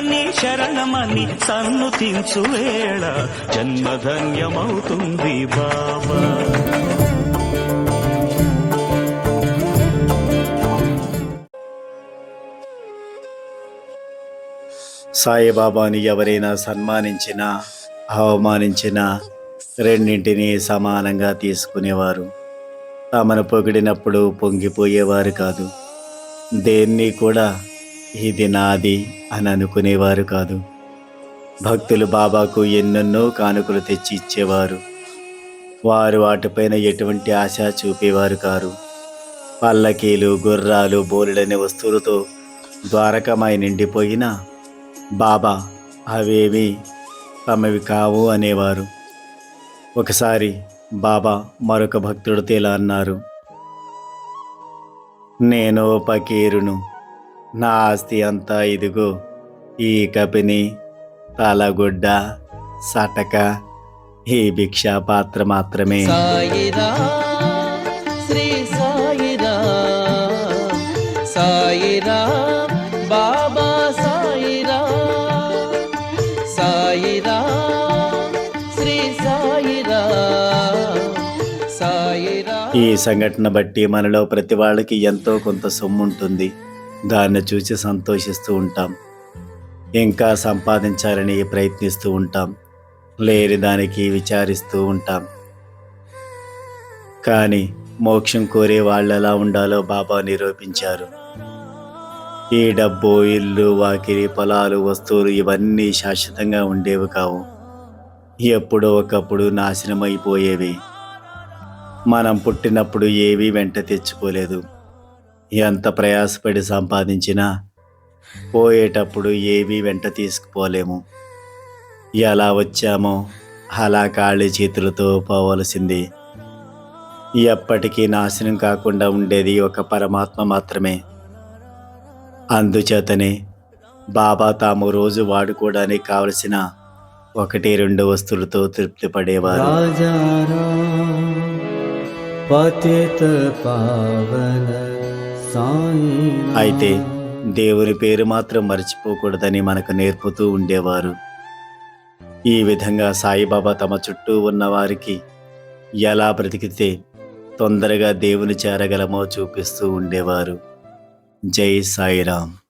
నీ శరణమని సన్నుతించు వేళ జన్మధన్యమవుతుంది బాబా. సాయిబాబాని ఎవరైనా సన్మానించినా అవమానించినా రెండింటినీ సమానంగా తీసుకునేవారు. తమను పొగిడినప్పుడు పొంగిపోయేవారు కాదు. దేన్ని కూడా ఇది నాది అని అనుకునేవారు కాదు. భక్తులు బాబాకు ఎన్నెన్నో కానుకలు తెచ్చి ఇచ్చేవారు. వారు వాటిపైన ఎటువంటి ఆశ చూపేవారు కారు. పల్లకీలు గుర్రాలు బోలెడనే వస్తువులతో ద్వారకమై నిండిపోయినా బాబా అవేవి తమవి కావు అనేవారు. ఒకసారి బాబా మరొక భక్తుడితో ఇలా అన్నారు నేను పకీరును నా ఆస్తి అంతా ఇదిగో. ఈ కపిని తలగుడ్డ సటక ఈ భిక్షా పాత్ర మాత్రమే. సాయిరా శ్రీ సాయిరా సాయిరా బాబా సాయిరా సాయిరా శ్రీ సాయిరా సాయిరా. ఈ సంఘటన బట్టి మనలో ప్రతి వాళ్ళకి ఎంతో కొంత సొమ్ము ఉంటుంది దాన్ని చూసి సంతోషిస్తూ ఉంటాం. ఇంకా సంపాదించాలని ప్రయత్నిస్తూ ఉంటాం. లేని దానికి విచారిస్తూ ఉంటాం. కానీ మోక్షం కోరే వాళ్ళు ఎలా ఉండాలో బాబా నిరూపించారు. ఈ డబ్బు ఇల్లు వాకిలి పొలాలు వస్తువులు ఇవన్నీ శాశ్వతంగా ఉండేవి కావు. ఎప్పుడో ఒకప్పుడు నాశనమైపోయేవి. మనం పుట్టినప్పుడు ఏవీ వెంట తెచ్చుకోలేదు. ఎంత ప్రయాసపడి సంపాదించినా పోయేటప్పుడు ఏమీ వెంట తీసుకుపోలేము. ఎలా వచ్చామో అలా ఖాళీ చేతులతో పోవలసింది. ఎప్పటికీ నాశనం కాకుండా ఉండేది ఒక పరమాత్మ మాత్రమే. అందుచేతనే బాబా తాము రోజు వాడుకోవడానికి కావలసిన ఒకటి రెండు వస్తువులతో తృప్తి పడేవారు పావన. అయితే దేవుని పేరు మాత్రం మర్చిపోకూడదని మనకు నేర్పుతూ ఉండేవారు. ఈ విధంగా సాయిబాబా తమ చుట్టూ ఉన్న వారికి ఎలా బ్రతికితే తొందరగా దేవుని చేరగలమో చూపిస్తూ ఉండేవారు. జై సాయిరామ్.